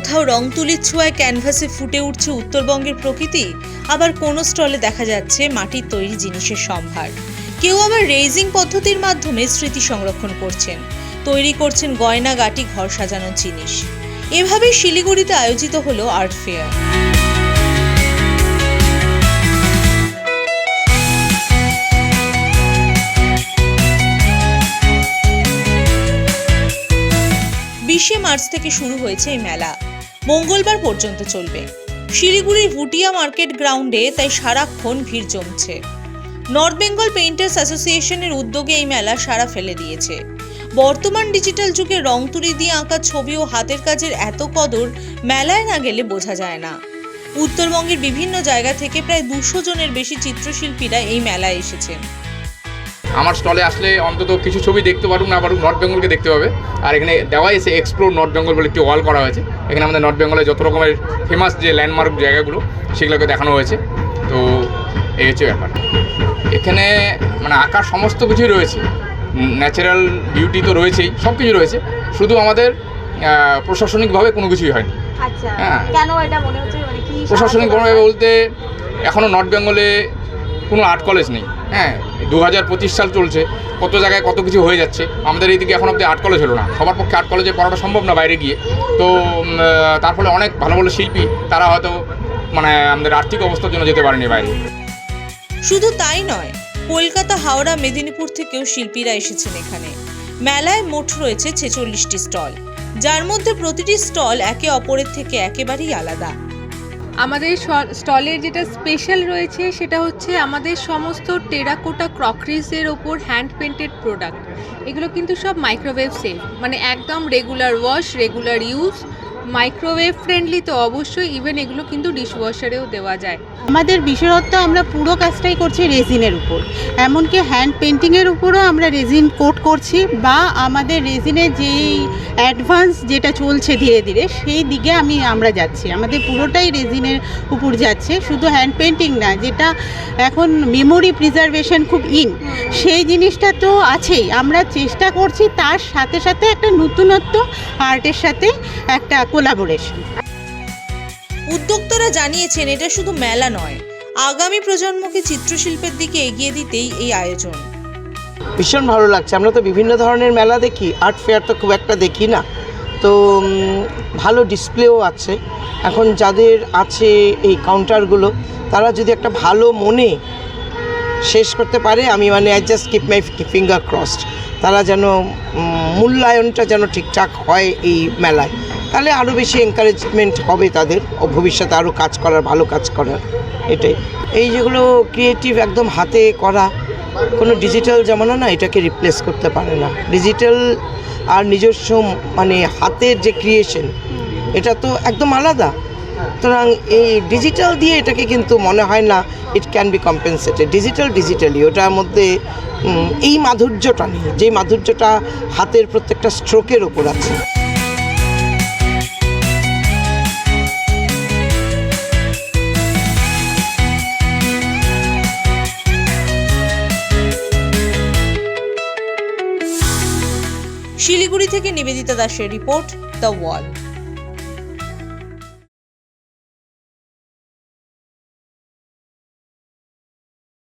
কোথাও রং তুলির ছোঁয়ায় ক্যানভাসে ফুটে উঠছে উত্তরবঙ্গের প্রকৃতি, আবার কোনো স্টলে দেখা যাচ্ছে মাটির তৈরি জিনিসের সম্ভার। কেউ আবার রেইজিং পদ্ধতির মাধ্যমে স্মৃতি সংরক্ষণ করছেন, তৈরি করছেন গয়না গাটি ঘর সাজানোর জিনিস। এভাবেই শিলিগুড়িতে আয়োজিত হলো আর্ট ফেয়ার বিশে মার্চ থেকে শুরু হয়েছে এই মেলা। মঙ্গলবার পর্যন্ত চলবে। শিলিগুড়ির ভুটিয়া মার্কেট গ্রাউন্ডে তাই সারাক্ষণ ভিড় জমছে। নর্থ বেঙ্গল পেইন্টার্স অ্যাসোসিয়েশনের উদ্যোগে এই মেলা সারা ফেলে দিয়েছে। বর্তমান ডিজিটাল যুগে রং তুলি দিয়ে আঁকা ছবি ও হাতের কাজের এত কদর মেলায় না গেলে বোঝা যায় না। উত্তরবঙ্গের বিভিন্ন জায়গা থেকে প্রায় দুশো জনের বেশি চিত্রশিল্পীরা এই মেলায় এসেছেন। আমার স্টলে আসলে অন্তত কিছু ছবি দেখতে পারুক না পারুক নর্থ বেঙ্গলকে দেখতে পাবে। আর এখানে দেওয়া এসে এক্সপ্লোর নর্থ বেঙ্গল বলে একটি ওয়াল করা হয়েছে। এখানে আমাদের নর্থ বেঙ্গলে যত রকমের ফেমাস যে ল্যান্ডমার্ক জায়গাগুলো সেগুলোকে দেখানো হয়েছে। তো এই হচ্ছে ব্যাপার। এখানে মানে আঁকার সমস্ত কিছুই রয়েছে। ন্যাচারাল বিউটি তো রয়েছেই সব কিছু রয়েছে। শুধু আমাদের প্রশাসনিকভাবে কোনো কিছুই হয়নি। আচ্ছা হ্যাঁ। মনে প্রশাসনিকভাবে বলতে এখনও নর্থ বেঙ্গলে কোনো আর্ট কলেজ নেই। হ্যাঁ। দু হাজার পঁচিশ সাল চলছে কত জায়গায় কত কিছু হয়ে যাচ্ছে আমাদের এইদিকে এখন অব্দি আর্ট কলেজ হলো না। সবার পক্ষে আর্ট কলেজে পড়াটা সম্ভব না বাইরে গিয়ে। তো তার ফলে অনেক ভালো ভালো শিল্পী তারা হয়তো মানে আমাদের আর্থিক অবস্থার জন্য যেতে পারেনি বাইরে। শুধু তাই নয় কলকাতা হাওড়া মেদিনীপুর থেকেও শিল্পীরা এসেছেন এখানে। মেলায় মোট রয়েছে ছেচল্লিশটি স্টল যার মধ্যে প্রতিটি স্টল একে অপরের থেকে একেবারেই আলাদা। আমাদের স্টলের যেটা স্পেশাল রয়েছে সেটা হচ্ছে আমাদের সমস্ত টেরাকোটা ক্রকরিজের ওপর হ্যান্ড পেন্টেড প্রোডাক্ট এগুলো কিন্তু সব মাইক্রোওয়েভ সেফ মানে একদম regular wash regular use microwave friendly তো অবশ্যই ইভেন এগুলো কিন্তু ডিশওয়াশারেও দেওয়া যায়। আমাদের বিশেষত্ব, আমরা পুরো কাজটাই করছি রেজিনের উপর। এমনকি হ্যান্ড পেন্টিংয়ের উপরও আমরা রেজিন কোট করছি বা আমাদের রেজিনের যেই অ্যাডভান্স যেটা চলছে ধীরে ধীরে, সেই দিকে আমি, আমরা যাচ্ছি। আমাদের পুরোটাই রেজিনের উপর যাচ্ছে, শুধু হ্যান্ড পেন্টিং না, যেটা এখন মেমোরি প্রিজার্ভেশন খুব ইন সেই জিনিসটা তো আছেই। আমরা চেষ্টা করছি তার সাথে সাথে একটা নতুনত্ব আর্টের সাথে একটা কোলাবোরেশন উদ্যোক্তারা জানিয়েছেন এটা শুধু মেলা নয় আগামী প্রজন্মকে চিত্রশিল্পের দিকে এগিয়ে দিতেই এই আয়োজন। ভীষণ ভালো লাগছে। আমরা তো বিভিন্ন ধরনের মেলা দেখি আর্ট ফেয়ার তো খুব একটা দেখি না। তো ভালো ডিসপ্লেও আছে। এখন যাদের আছে এই কাউন্টারগুলো তারা যদি একটা ভালো মনে শেষ করতে পারে আমি মানে I just keep my finger crossed তারা যেন মূল্যায়নটা যেন ঠিকঠাক হয় এই মেলায়। তাহলে আরও বেশি এনকারেজমেন্ট হবে তাদের ভবিষ্যতে আরও কাজ করার, ভালো কাজ করার, এটাই। এই যেগুলো ক্রিয়েটিভ একদম হাতে করা, কোনো ডিজিটাল জামানা না, এটাকে রিপ্লেস করতে পারে না। ডিজিটাল আর নিজস্ব মানে হাতের যে ক্রিয়েশন এটা তো একদম আলাদা। সুতরাং এই ডিজিটাল দিয়ে এটাকে কিন্তু মনে হয় না it can be compensated digital digitally ওটার মধ্যে এই মাধুর্যটা নেই, যেই মাধুর্যটা হাতের প্রত্যেকটা স্ট্রোকের ওপর আছে। শিলিগুড়ি থেকে নিবেদিতা দাসের রিপোর্ট দ্য ওয়াল।